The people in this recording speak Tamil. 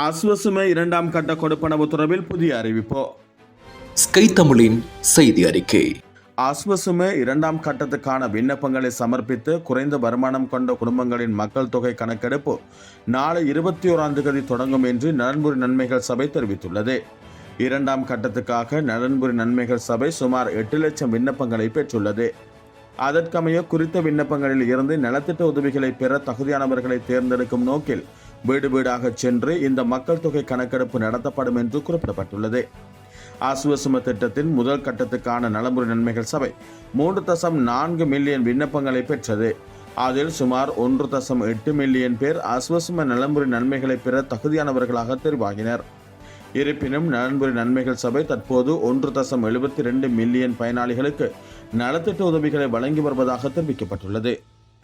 அஸ்வசும இரண்டாம் கட்ட கொடுப்பனவு தொடர்பில் புதிய அறிவிப்பு. ஸ்கை தமிழின் செய்தி அறிக்கை. அஸ்வசும இரண்டாம் கட்டத்துக்கான விண்ணப்பங்களை சமர்ப்பித்து குறைந்த வருமானம் கொண்ட குடும்பங்களின் மக்கள் தொகை கணக்கெடுப்பு நாளை இருபத்தி ஓராம் தேதி தொடங்கும் என்று நலன்புரி நன்மைகள் சபை தெரிவித்துள்ளது. இரண்டாம் கட்டத்துக்காக நலன்புரி நன்மைகள் சபை சுமார் எட்டு லட்சம் விண்ணப்பங்களை பெற்றுள்ளது. அதற்கமைய குறித்த விண்ணப்பங்களில் இருந்து நலத்திட்ட உதவிகளை பெற தகுதியானவர்களை தேர்ந்தெடுக்கும் நோக்கில் வீடு வீடாக சென்று இந்த மக்கள் தொகை கணக்கெடுப்பு நடத்தப்படும் என்று குறிப்பிடப்பட்டுள்ளது. ஆசுவசும திட்டத்தின் முதல் கட்டத்துக்கான நலமுறை நன்மைகள் சபை மூன்று தசம் நான்கு மில்லியன் விண்ணப்பங்களை பெற்றது. அதில் சுமார் ஒன்று தசம் எட்டு மில்லியன் பேர் அஸ்வசும நலமுறை நன்மைகளை பெற தகுதியானவர்களாக தெரிவாகினர். இருப்பினும் நலன்புரி நன்மைகள் சபை தற்போது ஒன்று தசம் எழுபத்தி ரெண்டு மில்லியன் பயனாளிகளுக்கு நலத்திட்ட உதவிகளை வழங்கி வருவதாக தெரிவிக்கப்பட்டுள்ளது.